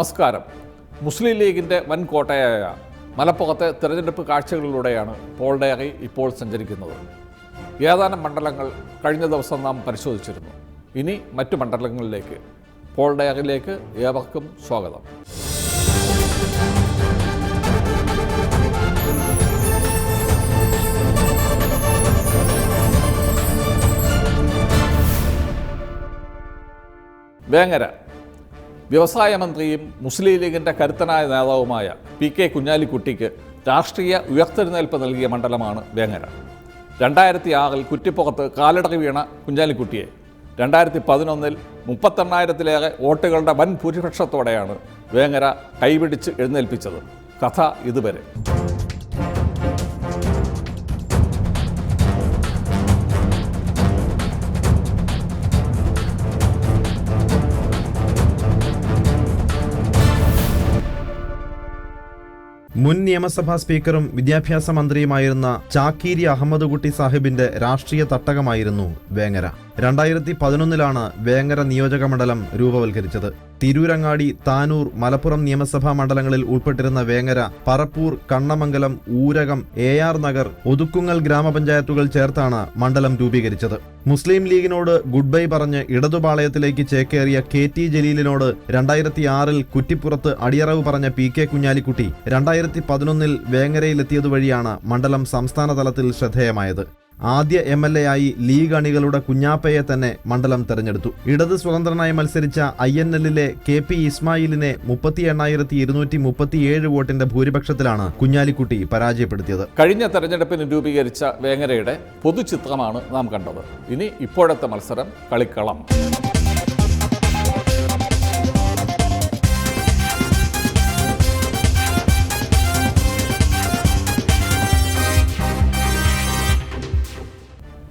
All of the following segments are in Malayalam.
നമസ്കാരം. മുസ്ലിം ലീഗിന്റെ വൻ കോട്ടയായ മലപ്പുറത്തെ തിരഞ്ഞെടുപ്പ് കാഴ്ചകളിലൂടെയാണ് പോൾ ഡയറി ഇപ്പോൾ സഞ്ചരിക്കുന്നത്. ഏതാനും മണ്ഡലങ്ങൾ കഴിഞ്ഞ ദിവസം നാം പരിശോധിച്ചിരുന്നു. ഇനി മറ്റു മണ്ഡലങ്ങളിലേക്ക് പോൾ ഡയറിയിലേക്ക് ഏവർക്കും സ്വാഗതം. വേങ്ങര വ്യവസായ മന്ത്രിയും മുസ്ലിം ലീഗിന്റെ കരുത്തനായ നേതാവുമായ പി കെ കുഞ്ഞാലിക്കുട്ടിക്ക് രാഷ്ട്രീയ ഉയർത്തെഴുന്നേൽപ്പ് നൽകിയ മണ്ഡലമാണ് വേങ്ങര. രണ്ടായിരത്തി ആറിൽ കുറ്റിപ്പുറത്ത് കാലിടറി വീണ കുഞ്ഞാലിക്കുട്ടിയെ. രണ്ടായിരത്തി പതിനൊന്നിൽ മുപ്പത്തെണ്ണായിരത്തിലേറെ വോട്ടുകളുടെ വൻ ഭൂരിപക്ഷത്തോടെയാണ് വേങ്ങര കൈപിടിച്ച് എഴുന്നേൽപ്പിച്ചത്. കഥ ഇതുവരെ. മുൻ നിയമസഭാ സ്പീക്കറും വിദ്യാഭ്യാസ മന്ത്രിയുമായിരുന്ന ചാക്കീരി അഹമ്മദ് കുട്ടി സാഹിബിന്റെ രാഷ്ട്രീയ തട്ടകമായിരുന്നു വേങ്ങര. രണ്ടായിരത്തി പതിനൊന്നിലാണ് വേങ്ങര നിയോജക മണ്ഡലം രൂപവൽക്കരിച്ചത്. തിരൂരങ്ങാടി താനൂർ മലപ്പുറം നിയമസഭാ മണ്ഡലങ്ങളിൽ ഉൾപ്പെട്ടിരുന്ന വേങ്ങര പറപ്പൂർ കണ്ണമംഗലം ഊരകം എ ആർ നഗർ ഒതുക്കുങ്ങൽ ഗ്രാമപഞ്ചായത്തുകൾ ചേർത്താണ് മണ്ഡലം രൂപീകരിച്ചത്. മുസ്ലിം ലീഗിനോട് ഗുഡ് ബൈ പറഞ്ഞ് ഇടതുപാളയത്തിലേക്ക് ചേക്കേറിയ കെ ടി ജലീലിനോട് രണ്ടായിരത്തി ആറിൽ കുറ്റിപ്പുറത്ത് അടിയറവ് പറഞ്ഞ പി കെ കുഞ്ഞാലിക്കുട്ടി രണ്ടായിരത്തി പതിനൊന്നിൽ വേങ്ങരയിലെത്തിയതുവഴിയാണ് മണ്ഡലം സംസ്ഥാന തലത്തിൽ ശ്രദ്ധേയമായത്. ആദ്യ എം എൽ എ ആയി ലീഗ് അണികളുടെ കുഞ്ഞാപ്പയെ തന്നെ മണ്ഡലം തെരഞ്ഞെടുത്തു. ഇടത് സ്വതന്ത്രനായി മത്സരിച്ച ഐ എൻ എല്ലിലെ കെ പി ഇസ്മായിലിനെ മുപ്പത്തി എണ്ണായിരത്തി ഇരുന്നൂറ്റി മുപ്പത്തിയേഴ് വോട്ടിന്റെ ഭൂരിപക്ഷത്തിലാണ് കുഞ്ഞാലിക്കുട്ടി പരാജയപ്പെടുത്തിയത്. കഴിഞ്ഞ തെരഞ്ഞെടുപ്പിന് രൂപീകരിച്ച വേങ്ങരയുടെ പൊതുചിത്രമാണ് നാം കണ്ടത്. ഇനി ഇപ്പോഴത്തെ മത്സരം കളിക്കളം.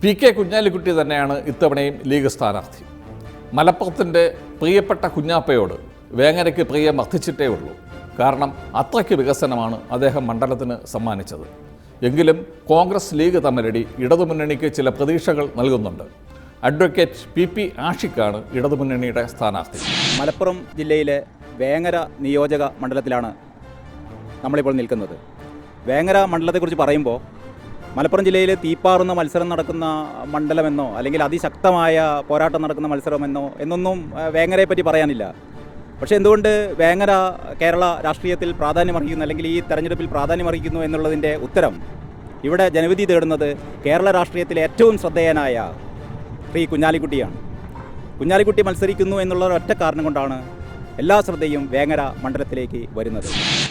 പി കെ കുഞ്ഞാലിക്കുട്ടി തന്നെയാണ് ഇത്തവണയും ലീഗ് സ്ഥാനാർത്ഥി. മലപ്പുറത്തിന്റെ പ്രിയപ്പെട്ട കുഞ്ഞാപ്പയോട് വേങ്ങരയ്ക്ക് പ്രിയം വർദ്ധിച്ചിട്ടേ ഉള്ളൂ. കാരണം അത്രയ്ക്ക് വികസനമാണ് അദ്ദേഹം മണ്ഡലത്തിന് സമ്മാനിച്ചത്. എങ്കിലും കോൺഗ്രസ് ലീഗ് തമ്മിലടി ഇടതുമുന്നണിക്ക് ചില പ്രതീക്ഷകൾ നൽകുന്നുണ്ട്. അഡ്വക്കേറ്റ് പി പി ആഷിഖാണ് ഇടതുമുന്നണിയുടെ സ്ഥാനാർത്ഥി. മലപ്പുറം ജില്ലയിലെ വേങ്ങര നിയോജക മണ്ഡലത്തിലാണ് നമ്മളിപ്പോൾ നിൽക്കുന്നത്. വേങ്ങര മണ്ഡലത്തെക്കുറിച്ച് പറയുമ്പോൾ മലപ്പുറം ജില്ലയിലെ തീപ്പാറുന്ന മത്സരം നടക്കുന്ന മണ്ഡലമെന്നോ അല്ലെങ്കിൽ അതിശക്തമായ പോരാട്ടം നടക്കുന്ന മത്സരമെന്നോ എന്നൊന്നും വേങ്ങരയെ പറ്റി പറയാനില്ല. പക്ഷേ എന്തുകൊണ്ട് വേങ്ങര കേരള രാഷ്ട്രീയത്തിൽ പ്രാധാന്യമർഹിക്കുന്നു അല്ലെങ്കിൽ ഈ തെരഞ്ഞെടുപ്പിൽ പ്രാധാന്യമർഹിക്കുന്നു എന്നുള്ളതിന്റെ ഉത്തരം ഇവിടെ ജനവിധി തേടുന്നത് കേരള രാഷ്ട്രീയത്തിലെ ഏറ്റവും ശ്രദ്ധേയനായ ശ്രീ കുഞ്ഞാലിക്കുട്ടിയാണ്. കുഞ്ഞാലിക്കുട്ടി മത്സരിക്കുന്നു എന്നുള്ള ഒറ്റ കാരണം കൊണ്ടാണ് എല്ലാ ശ്രദ്ധയും വേങ്ങര മണ്ഡലത്തിലേക്ക് വരുന്നത്.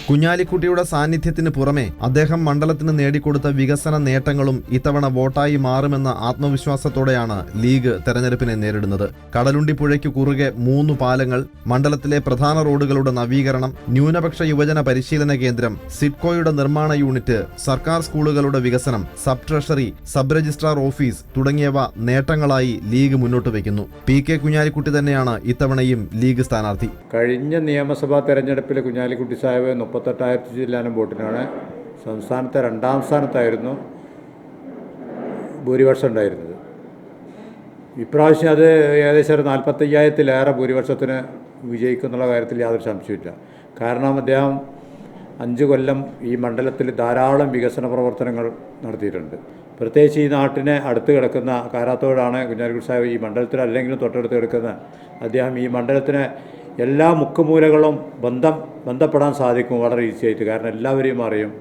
കുഞ്ഞാലിക്കുട്ടിയുടെ സാന്നിധ്യത്തിന് പുറമെ അദ്ദേഹം മണ്ഡലത്തിന് നേടിക്കൊടുത്ത വികസന നേട്ടങ്ങളും ഇത്തവണ വോട്ടായി മാറുമെന്ന ആത്മവിശ്വാസത്തോടെയാണ് ലീഗ് തെരഞ്ഞെടുപ്പിനെ നേരിടുന്നത്. കടലുണ്ടി പുഴയ്ക്ക് കുറുകെ മൂന്ന് പാലങ്ങൾ മണ്ഡലത്തിലെ പ്രധാന റോഡുകളുടെ നവീകരണം ന്യൂനപക്ഷ യുവജന പരിശീലന കേന്ദ്രം സിഡ്കോയുടെ നിർമ്മാണ യൂണിറ്റ് സർക്കാർ സ്കൂളുകളുടെ വികസനം sub treasury sub registrar office തുടങ്ങിയവ നേട്ടങ്ങളായി ലീഗ് മുന്നോട്ട് വയ്ക്കുന്നു. പി കെ കുഞ്ഞാലിക്കുട്ടി തന്നെയാണ് ഇത്തവണയും ലീഗ് സ്ഥാനാർത്ഥി. കഴിഞ്ഞ നിയമസഭാ തെരഞ്ഞെടുപ്പിൽ കുഞ്ഞാലിക്കുട്ടി സാഹിബ് മുപ്പത്തെട്ടായിരത്തി ചില്ലാനം വോട്ടിനാണ് സംസ്ഥാനത്തെ രണ്ടാം സ്ഥാനത്തായിരുന്നു ഭൂരിപക്ഷം ഉണ്ടായിരുന്നത്. ഇപ്രാവശ്യം അത് ഏകദേശം ഒരു നാൽപ്പത്തയ്യായിരത്തിലേറെ ഭൂരിപക്ഷത്തിന് വിജയിക്കുന്നുള്ള കാര്യത്തിൽ യാതൊരു സംശയമില്ല കാരണം അദ്ദേഹം അഞ്ച് കൊല്ലം ഈ മണ്ഡലത്തിൽ ധാരാളം വികസന പ്രവർത്തനങ്ങൾ നടത്തിയിട്ടുണ്ട്. പ്രത്യേകിച്ച് ഈ നാട്ടിനെ അടുത്ത് കിടക്കുന്ന കാരാത്തോടാണ് കുഞ്ഞാലിക്കുട്ടി സാഹിബ് ഈ മണ്ഡലത്തിൽ അല്ലെങ്കിലും തൊട്ടടുത്ത് കിടക്കുന്ന അദ്ദേഹം ഈ മണ്ഡലത്തിന് എല്ലാ മുക്കുമൂലകളും ബന്ധം ബന്ധപ്പെടാൻ സാധിക്കും വളരെ ഈസി ആയിട്ട്. കാരണം എല്ലാവരെയും അറിയും.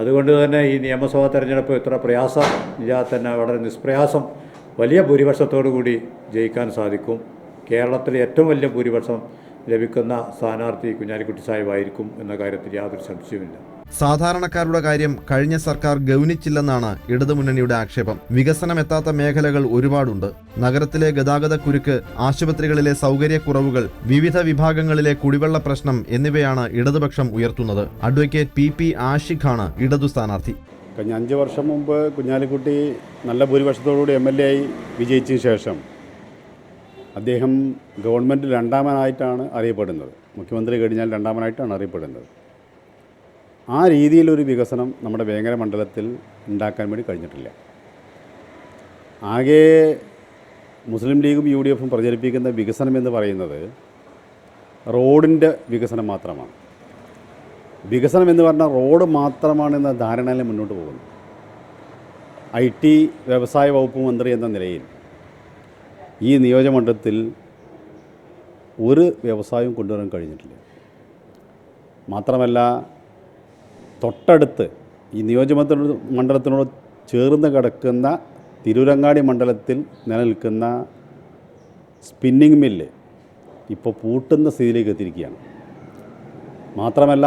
അതുകൊണ്ട് തന്നെ ഈ നിയമസഭാ തെരഞ്ഞെടുപ്പ് ഇത്ര പ്രയാസം ഇല്ലാതെ തന്നെ വളരെ നിഷ്പ്രയാസം വലിയ ഭൂരിപക്ഷത്തോടു കൂടി ജയിക്കാൻ സാധിക്കും. കേരളത്തിലെ ഏറ്റവും വലിയ ഭൂരിപക്ഷം ലഭിക്കുന്ന സ്ഥാനാർത്ഥി കുഞ്ഞാലിക്കുട്ടി സാഹിബായിരിക്കും എന്ന കാര്യത്തിൽ യാതൊരു സംശയവുമില്ല. സാധാരണക്കാരുടെ കാര്യം കഴിഞ്ഞ സർക്കാർ ഗൗനിച്ചില്ലെന്നാണ് ഇടതുമുന്നണിയുടെ ആക്ഷേപം. വികസനം എത്താത്ത മേഖലകൾ ഒരുപാടുണ്ട്. നഗരത്തിലെ ഗതാഗത കുരുക്ക് ആശുപത്രികളിലെ സൗകര്യക്കുറവുകൾ വിവിധ വിഭാഗങ്ങളിലെ കുടിവെള്ള പ്രശ്നം എന്നിവയാണ് ഇടതുപക്ഷം ഉയർത്തുന്നത്. അഡ്വക്കേറ്റ് പി പി ആഷിഖാണ് ഇടതു സ്ഥാനാർത്ഥി. കഴിഞ്ഞ അഞ്ച് വർഷം മുമ്പ് കുഞ്ഞാലിക്കുട്ടി നല്ല ഭൂരിപക്ഷത്തോടുകൂടി എം എൽ എ ആയി വിജയിച്ചതിന് ശേഷം അദ്ദേഹം ഗവൺമെന്റ് രണ്ടാമനായിട്ടാണ് അറിയപ്പെടുന്നത്. മുഖ്യമന്ത്രി കഴിഞ്ഞാൽ രണ്ടാമനായിട്ടാണ് അറിയപ്പെടുന്നത്. ആ രീതിയിലൊരു വികസനം നമ്മുടെ വേങ്ങര മണ്ഡലത്തിൽ ഉണ്ടാക്കാൻ വേണ്ടി കഴിഞ്ഞിട്ടില്ല. ആകെ മുസ്ലിം ലീഗും യു ഡി എഫും പ്രചരിപ്പിക്കുന്ന വികസനം എന്ന് പറയുന്നത് റോഡിന്റെ വികസനം മാത്രമാണ്. വികസനം എന്ന് പറഞ്ഞാൽ റോഡ് മാത്രമാണെന്ന ധാരണയിൽ മുന്നോട്ട് പോകുന്നു. ഐ ടി വ്യവസായ വകുപ്പ് മന്ത്രി എന്ന നിലയിൽ ഈ നിയോജകമണ്ഡലത്തിൽ ഒരു വ്യവസായവും കൊണ്ടുവരാൻ കഴിഞ്ഞിട്ടില്ല. മാത്രമല്ല തൊട്ടടുത്ത് ഈ നിയോജകമണ്ഡല മണ്ഡലത്തിനോട് ചേർന്ന് കിടക്കുന്ന തിരൂരങ്ങാടി മണ്ഡലത്തിൽ നിലനിൽക്കുന്ന സ്പിന്നിങ് മില്ല് ഇപ്പോൾ പൂട്ടുന്ന സ്ഥിതിയിലേക്ക് എത്തിയിരിക്കുകയാണ്. മാത്രമല്ല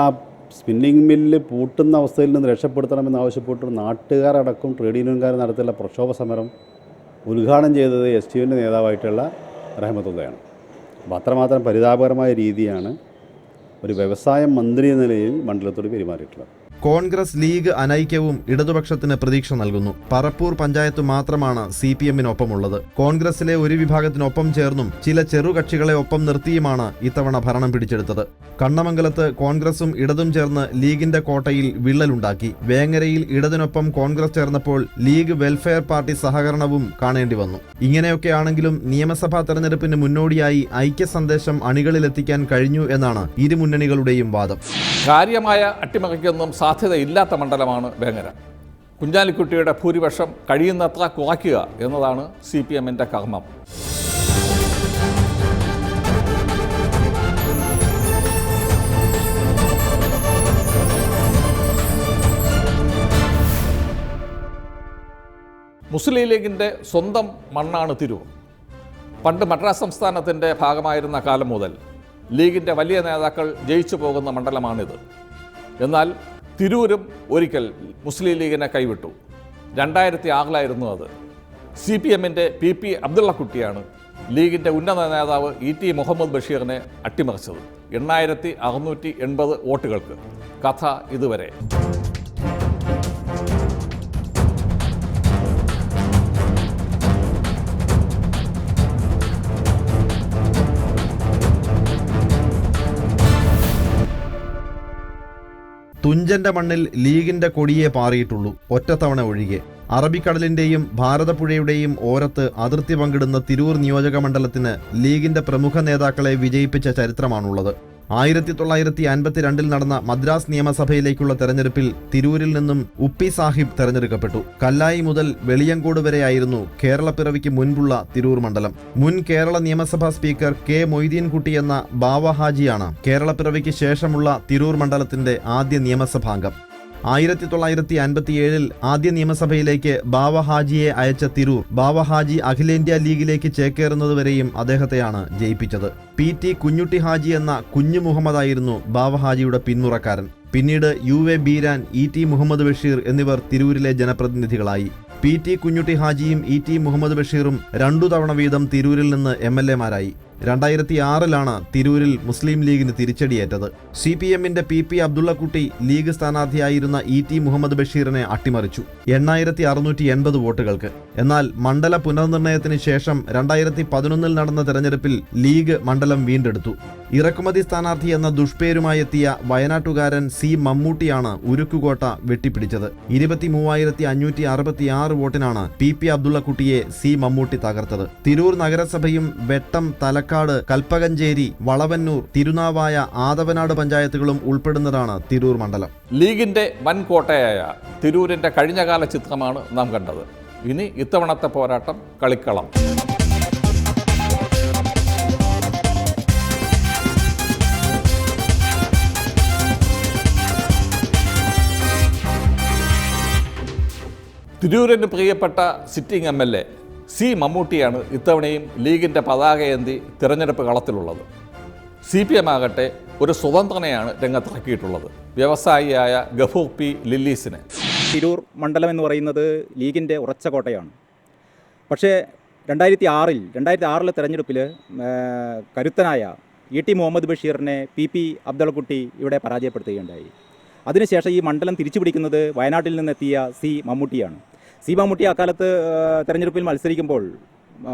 സ്പിന്നിങ് മില്ല് പൂട്ടുന്ന അവസ്ഥയിൽ നിന്ന് രക്ഷപ്പെടുത്തണമെന്ന് ആവശ്യപ്പെട്ട് നാട്ടുകാരടക്കം ട്രേഡ് യൂണിയൻകാർ നടത്തിയുള്ള പ്രക്ഷോഭ സമരം ഉദ്ഘാടനം ചെയ്തത് എസ് ടി യുവിന്റെ നേതാവായിട്ടുള്ള റഹ്മത്തുള്ളയാണ്. അപ്പോൾ അത്രമാത്രം പരിതാപകരമായ രീതിയാണ് ഒരു വ്യവസായ മന്ത്രി എന്ന നിലയിൽ മണ്ഡലത്തോട് പെരുമാറിയിട്ടുള്ളത്. കോൺഗ്രസ് ലീഗ് അനൈക്യവും ഇടതുപക്ഷത്തിന് പ്രതീക്ഷ നൽകുന്നു. പറപ്പൂർ പഞ്ചായത്ത് മാത്രമാണ് സി പി എമ്മിനൊപ്പമുള്ളത്. കോൺഗ്രസിലെ ഒരു വിഭാഗത്തിനൊപ്പം ചേർന്നും ചില ചെറുകക്ഷികളെ ഒപ്പം നിർത്തിയുമാണ് ഇത്തവണ ഭരണം പിടിച്ചെടുത്തത്. കണ്ണമംഗലത്ത് കോൺഗ്രസും ഇടതും ചേർന്ന് ലീഗിന്റെ കോട്ടയിൽ വിള്ളലുണ്ടാക്കി. വേങ്ങരയിൽ ഇടതിനൊപ്പം കോൺഗ്രസ് ചേർന്നപ്പോൾ ലീഗ് വെൽഫെയർ പാർട്ടി സഹകരണവും കാണേണ്ടി വന്നു. ഇങ്ങനെയൊക്കെയാണെങ്കിലും നിയമസഭാ തെരഞ്ഞെടുപ്പിന് മുന്നോടിയായി ഐക്യ സന്ദേശം അണികളിലെത്തിക്കാൻ കഴിഞ്ഞു എന്നാണ് ഇരു മുന്നണികളുടെയും വാദം. കാര്യമായ അട്ടിമറിക്കൊന്നും സാധ്യതയില്ലാത്ത മണ്ഡലമാണ് വേങ്ങര. കുഞ്ഞാലിക്കുട്ടിയുടെ ഭൂരിപക്ഷം കഴിയുന്നത്ര കുറയ്ക്കുക എന്നതാണ് സി പി എമ്മിന്റെ കർമ്മം. മുസ്ലിം ലീഗിന്റെ സ്വന്തം മണ്ണാണ് തിരൂർ. പണ്ട് മദ്രാസ് സംസ്ഥാനത്തിന്റെ ഭാഗമായിരുന്ന കാലം മുതൽ ലീഗിന്റെ വലിയ നേതാക്കൾ ജയിച്ചു പോകുന്ന മണ്ഡലമാണിത്. എന്നാൽ തിരൂരും ഒരിക്കൽ മുസ്ലിം ലീഗിനെ കൈവിട്ടു. രണ്ടായിരത്തി ആറിലായിരുന്നു അത്. സി പി എമ്മിന്റെ പി പി അബ്ദുള്ളക്കുട്ടിയാണ് ലീഗിന്റെ ഉന്നത നേതാവ് ഇ ടി മുഹമ്മദ് ബഷീറിനെ അട്ടിമറിച്ചത്. എണ്ണായിരത്തി അറുന്നൂറ്റി എൺപത് വോട്ടുകൾക്ക്. കഥ ഇതുവരെ. തുഞ്ചന്റെ മണ്ണിൽ ലീഗിന്റെ കൊടിയെ പാറിയിട്ടുള്ളൂ ഒറ്റത്തവണ ഒഴികെ. അറബിക്കടലിന്റെയും ഭാരതപ്പുഴയുടെയും ഓരത്ത് അതിർത്തി പങ്കിടുന്ന തിരൂർ നിയോജക മണ്ഡലത്തിന് ലീഗിന്റെ പ്രമുഖ നേതാക്കളെ വിജയിപ്പിച്ച ചരിത്രമാണുള്ളത്. ആയിരത്തി തൊള്ളായിരത്തി അൻപത്തിരണ്ടിൽ നടന്ന മദ്രാസ് നിയമസഭയിലേക്കുള്ള തെരഞ്ഞെടുപ്പിൽ തിരൂരിൽ നിന്നും ഉപ്പി സാഹിബ് തെരഞ്ഞെടുക്കപ്പെട്ടു. കല്ലായി മുതൽ വെളിയങ്കോട് വരെയായിരുന്നു കേരളപ്പിറവിക്ക് മുൻപുള്ള തിരൂർ മണ്ഡലം. മുൻ കേരള നിയമസഭാ സ്പീക്കർ കെ മൊയ്തീൻകുട്ടി എന്ന ബാവ ഹാജിയാണ് കേരളപ്പിറവിക്ക് ശേഷമുള്ള തിരൂർ മണ്ഡലത്തിന്റെ ആദ്യ നിയമസഭാംഗം. ആയിരത്തി തൊള്ളായിരത്തി അൻപത്തി ഏഴിൽ ആദ്യ നിയമസഭയിലേക്ക് ബാവ ഹാജിയെ അയച്ച തിരൂർ ബാവ ഹാജി അഖിലേന്ത്യാ ലീഗിലേക്ക് ചേക്കേറുന്നതുവരെയും അദ്ദേഹത്തെയാണ് ജയിപ്പിച്ചത്. പി ടി കുഞ്ഞുട്ടി ഹാജി എന്ന കുഞ്ഞു മുഹമ്മദായിരുന്നു ബാവ ഹാജിയുടെ പിന്മുറക്കാരൻ. പിന്നീട് U A Beeran E T Muhammad Basheer എന്നിവർ തിരൂരിലെ ജനപ്രതിനിധികളായി. പി ടി കുഞ്ഞുട്ടി ഹാജിയും ഇ ടി മുഹമ്മദ് ബഷീറും രണ്ടു തവണ വീതം തിരൂരിൽ നിന്ന് എം എൽ എമാരായി രണ്ടായിരത്തി ആറിലാണ് തിരൂരിൽ മുസ്ലിം ലീഗിന് തിരിച്ചടിയേറ്റത്. സി പി എമ്മിന്റെ പി പി അബ്ദുള്ളക്കുട്ടി ലീഗ് സ്ഥാനാർത്ഥിയായിരുന്ന ഇ ടി മുഹമ്മദ് ബഷീറിനെ അട്ടിമറിച്ചു എണ്ണായിരത്തി അറുന്നൂറ്റി എൺപത് വോട്ടുകൾക്ക്. എന്നാൽ മണ്ഡല പുനർനിർണയത്തിന് ശേഷം രണ്ടായിരത്തി പതിനൊന്നിൽ നടന്ന തെരഞ്ഞെടുപ്പിൽ ലീഗ് മണ്ഡലം വീണ്ടെടുത്തു. ഇറക്കുമതി സ്ഥാനാർത്ഥി എന്ന ദുഷ്പേരുമായി എത്തിയ വയനാട്ടുകാരൻ സി മമ്മൂട്ടിയാണ് ഉരുക്കുകോട്ട വെട്ടിപ്പിടിച്ചത്. ഇരുപത്തി മൂവായിരത്തി അഞ്ഞൂറ്റി അറുപത്തി ആറ് വോട്ടിനാണ് പി പി അബ്ദുള്ളക്കുട്ടിയെ സി മമ്മൂട്ടി തകർത്തത്. തിരൂർ നഗരസഭയും വെട്ടം തലക്കാട് കൽപ്പകഞ്ചേരി വളവന്നൂർ തിരുനാവായ ആദവനാട് പഞ്ചായത്തുകളും ഉൾപ്പെടുന്നതാണ് തിരൂർ മണ്ഡലം. ലീഗിന്റെ വൻ കോട്ടയായ തിരൂരിന്റെ കഴിഞ്ഞകാല ചിത്രമാണ് നാം കണ്ടത്. ഇനി ഇത്തവണത്തെ പോരാട്ടം കളിക്കളം. തിരൂരിന് പ്രിയപ്പെട്ട sitting M L A C മമ്മൂട്ടിയാണ് ഇത്തവണയും ലീഗിന്റെ പതാകയേന്തി തിരഞ്ഞെടുപ്പ് കളത്തിലുള്ളത്. സി പി എം ആകട്ടെ ഒരു സ്വതന്ത്രനെയാണ് രംഗത്തിറക്കിയിട്ടുള്ളത്. വ്യവസായിയായ ഗഫൂർ പി ലില്ലീസിനെ. തിരൂർ മണ്ഡലം എന്ന് പറയുന്നത് ലീഗിന്റെ ഉറച്ച കോട്ടയാണ്. പക്ഷേ രണ്ടായിരത്തി ആറിൽ രണ്ടായിരത്തി ആറിലെ തെരഞ്ഞെടുപ്പിൽ കരുത്തനായ ഇ ടി മുഹമ്മദ് ബഷീറിനെ പി പി അബ്ദുൾകുട്ടി ഇവിടെ പരാജയപ്പെടുത്തുകയുണ്ടായി. അതിനുശേഷം ഈ മണ്ഡലം തിരിച്ചു പിടിക്കുന്നത് വയനാട്ടിൽ നിന്നെത്തിയ സി മമ്മൂട്ടിയാണ്. സി മമ്മൂട്ടി അക്കാലത്ത് തെരഞ്ഞെടുപ്പിൽ മത്സരിക്കുമ്പോൾ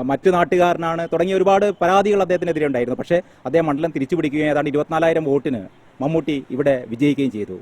മറ്റു നാട്ടുകാരനാണ് തുടങ്ങിയ ഒരുപാട് പരാതികൾ അദ്ദേഹത്തിനെതിരെ ഉണ്ടായിരുന്നു. പക്ഷേ അദ്ദേഹം മണ്ഡലം തിരിച്ചുപിടിക്കുകയും ഏതാണ്ട് ഇരുപത്തിനാലായിരം വോട്ടിന് മമ്മൂട്ടി ഇവിടെ വിജയിക്കുകയും ചെയ്തു.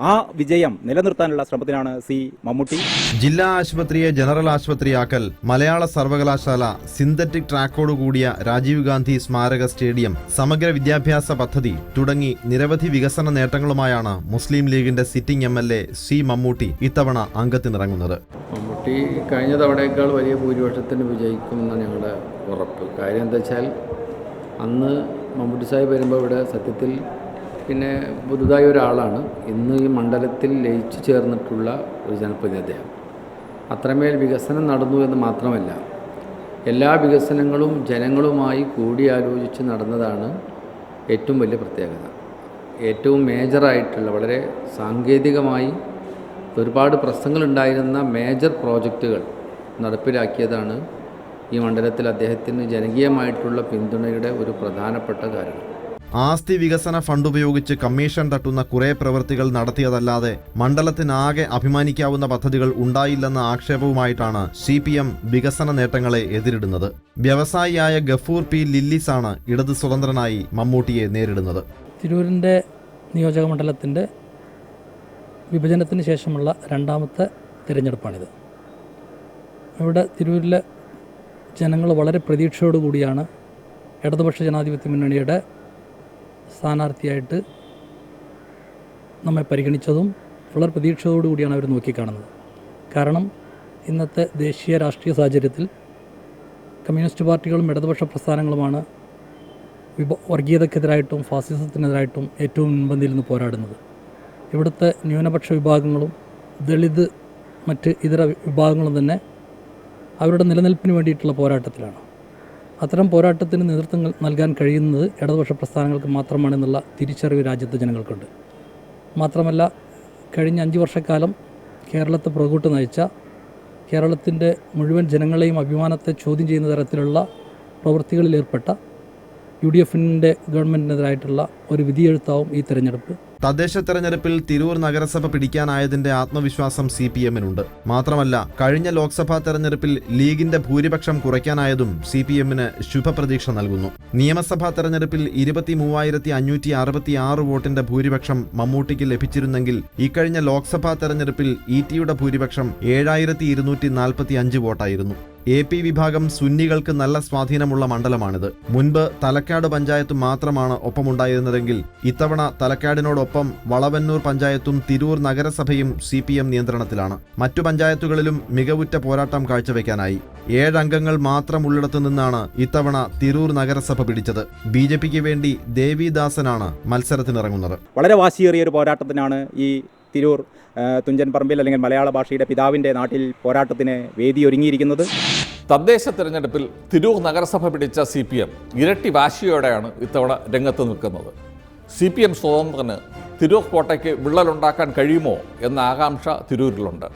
ആ വിജയം നിലനിർത്താനുള്ള ശ്രമത്തിനാണ് സി മമ്മൂട്ടി. ജില്ലാ ആശുപത്രിയെ ജനറൽ ആശുപത്രിയാക്കൽ മലയാള സർവകലാശാല സിന്തറ്റിക് ട്രാക്കോട് കൂടിയ രാജീവ് ഗാന്ധി സ്മാരക സ്റ്റേഡിയം സമഗ്ര വിദ്യാഭ്യാസ പദ്ധതി തുടങ്ങി നിരവധി വികസന നേട്ടങ്ങളുമായാണ് മുസ്ലിം ലീഗിന്റെ sitting M L A C Mammootty ഇത്തവണ അംഗത്തിനിറങ്ങുന്നത്. മമ്മൂട്ടി കഴിഞ്ഞ തവണയേക്കാൾ വലിയ ഭൂരിപക്ഷത്തിന് വിജയിക്കുമെന്നാണ് ഞങ്ങളുടെ ഉറപ്പ്. കാര്യം എന്താ വെച്ചാൽ അന്ന് മമ്മൂട്ടി സാഹിബ് വരുമ്പോൾ ഇവിടെ സത്യത്തിൽ പിന്നെ പുതുതായ ഒരാളാണ്. ഇന്ന് ഈ മണ്ഡലത്തിൽ ലയിച്ചു ചേർന്നിട്ടുള്ള ഒരു ജനപ്രതിനിധി അദ്ദേഹം. അത്രമേൽ വികസനം നടന്നു എന്ന് മാത്രമല്ല എല്ലാ വികസനങ്ങളും ജനങ്ങളുമായി കൂടിയാലോചിച്ച് നടന്നതാണ് ഏറ്റവും വലിയ പ്രത്യേകത. ഏറ്റവും മേജറായിട്ടുള്ള വളരെ സാങ്കേതികമായി ഒരുപാട് പ്രശ്നങ്ങളുണ്ടായിരുന്ന മേജർ പ്രോജക്റ്റുകൾ നടപ്പിലാക്കിയതാണ് ഈ മണ്ഡലത്തിൽ അദ്ദേഹത്തിന് ജനകീയമായിട്ടുള്ള പിന്തുണയുടെ ഒരു പ്രധാനപ്പെട്ട കാരണം ആസ്തി വികസന ഫണ്ട് ഉപയോഗിച്ച് കമ്മീഷൻ തട്ടുന്ന കുറെ പ്രവൃത്തികൾ നടത്തിയതല്ലാതെ മണ്ഡലത്തിനാകെ അഭിമാനിക്കാവുന്ന പദ്ധതികൾ ഉണ്ടായില്ലെന്ന ആക്ഷേപവുമായിട്ടാണ് സി പി എം വികസന നേട്ടങ്ങളെ എതിരിടുന്നത്. വ്യവസായിയായ ഗഫൂർ പി ലില്ലിസ് ആണ് ഇടത് സ്വതന്ത്രനായി മമ്മൂട്ടിയെ നേരിടുന്നത്. തിരൂരിന്റെ നിയോജക മണ്ഡലത്തിന്റെ വിഭജനത്തിന് ശേഷമുള്ള രണ്ടാമത്തെ തിരഞ്ഞെടുപ്പാണിത്. ഇവിടെ തിരൂരിലെ ജനങ്ങൾ വളരെ പ്രതീക്ഷയോടുകൂടിയാണ് ഇടതുപക്ഷ ജനാധിപത്യ മുന്നണിയുടെ സ്ഥാനാർത്ഥിയായിട്ട് നമ്മെ പരിഗണിച്ചതും വളരെ പ്രതീക്ഷയോടുകൂടിയാണ് അവർ നോക്കിക്കാണുന്നത്. കാരണം ഇന്നത്തെ ദേശീയ രാഷ്ട്രീയ സാഹചര്യത്തിൽ കമ്മ്യൂണിസ്റ്റ് പാർട്ടികളും ഇടതുപക്ഷ പ്രസ്ഥാനങ്ങളുമാണ് വിഭ വർഗീയതക്കെതിരായിട്ടും ഫാസിസത്തിനെതിരായിട്ടും ഏറ്റവും മുൻപന്തിയിൽ നിന്ന് പോരാടുന്നത്. ഇവിടുത്തെ ന്യൂനപക്ഷ വിഭാഗങ്ങളും ദളിത് മറ്റ് ഇതര വിഭാഗങ്ങളും തന്നെ അവരുടെ നിലനിൽപ്പിന് വേണ്ടിയിട്ടുള്ള പോരാട്ടത്തിലാണ്. അത്തരം പോരാട്ടത്തിന് നേതൃത്വം നൽ- നൽകാൻ കഴിയുന്നത് ഇടതുപക്ഷ പ്രസ്ഥാനങ്ങൾക്ക് മാത്രമാണെന്നുള്ള തിരിച്ചറിവ് രാജ്യത്തെ ജനങ്ങൾക്കുണ്ട്. മാത്രമല്ല കഴിഞ്ഞ അഞ്ച് വർഷക്കാലം കേരളത്തെ പുറകോട്ട് നയിച്ച കേരളത്തിന്റെ മുഴുവൻ ജനങ്ങളെയും അഭിമാനത്തെ ചോദ്യം ചെയ്യുന്ന തരത്തിലുള്ള പ്രവൃത്തികളിലേർപ്പെട്ട യു ഡി എഫിന്റെ ഗവൺമെന്റിനെതിരായിട്ടുള്ള ഒരു വിധിയെഴുത്താവും ഈ തെരഞ്ഞെടുപ്പ്. തദ്ദേശ തെരഞ്ഞെടുപ്പിൽ തിരൂർ നഗരസഭ പിടിക്കാനായതിന്റെ ആത്മവിശ്വാസം സി പി എമ്മിനുണ്ട്. മാത്രമല്ല കഴിഞ്ഞ ലോക്സഭാ തെരഞ്ഞെടുപ്പിൽ ലീഗിന്റെ ഭൂരിപക്ഷം കുറയ്ക്കാനായതും സി പി എമ്മിന് ശുഭപ്രതീക്ഷ നൽകുന്നു. നിയമസഭാ തെരഞ്ഞെടുപ്പിൽ ഇരുപത്തി മൂവായിരത്തി അഞ്ഞൂറ്റി അറുപത്തി ആറ് വോട്ടിന്റെ ഭൂരിപക്ഷം മമ്മൂട്ടിക്ക് ലഭിച്ചിരുന്നെങ്കിൽ ഇക്കഴിഞ്ഞ ലോക്സഭാ തെരഞ്ഞെടുപ്പിൽ ഇ ടിയുടെ ഭൂരിപക്ഷം ഏഴായിരത്തി ഇരുന്നൂറ്റി നാൽപ്പത്തി അഞ്ച് വോട്ടായിരുന്നു. എ പി വിഭാഗം സുന്നികൾക്ക് നല്ല സ്വാധീനമുള്ള മണ്ഡലമാണിത്. മുൻപ് തലക്കാട് പഞ്ചായത്ത് മാത്രമാണ് ഒപ്പമുണ്ടായിരുന്നതെങ്കിൽ ഇത്തവണ തലക്കാടിനോടൊപ്പം വളവന്നൂർ പഞ്ചായത്തും തിരൂർ നഗരസഭയും സി പി എം നിയന്ത്രണത്തിലാണ്. മറ്റു പഞ്ചായത്തുകളിലും മികവുറ്റ പോരാട്ടം കാഴ്ചവെക്കാനായി. ഏഴംഗങ്ങൾ മാത്രം ഉള്ളിടത്തു നിന്നാണ് ഇത്തവണ തിരൂർ നഗരസഭ പിടിച്ചത്. ബി ജെ പിക്ക് വേണ്ടി ദേവിദാസനാണ് മത്സരത്തിനിറങ്ങുന്നത്. വളരെ വാശിയേറിയ ഒരു പോരാട്ടത്തിനാണ് ഈ തിരൂർ തുഞ്ചൻ പറമ്പിൽ അല്ലെങ്കിൽ മലയാള ഭാഷയുടെ പിതാവിന്റെ നാട്ടിൽ പോരാട്ടത്തിന് വേദി ഒരുങ്ങിയിരിക്കുന്നത് തദ്ദേശ തിരഞ്ഞെടുപ്പിൽ തിരൂർ നഗരസഭ പിടിച്ച സി പി എം ഇരട്ടി വാശിയോടെയാണ് ഇത്തവണ രംഗത്ത് നിൽക്കുന്നത്. സി പി എം സ്വതന്ത്രന് തിരൂർ കോട്ടയ്ക്ക് വിള്ളലുണ്ടാക്കാൻ കഴിയുമോ എന്ന ആകാംക്ഷ തിരൂരിലുണ്ട്.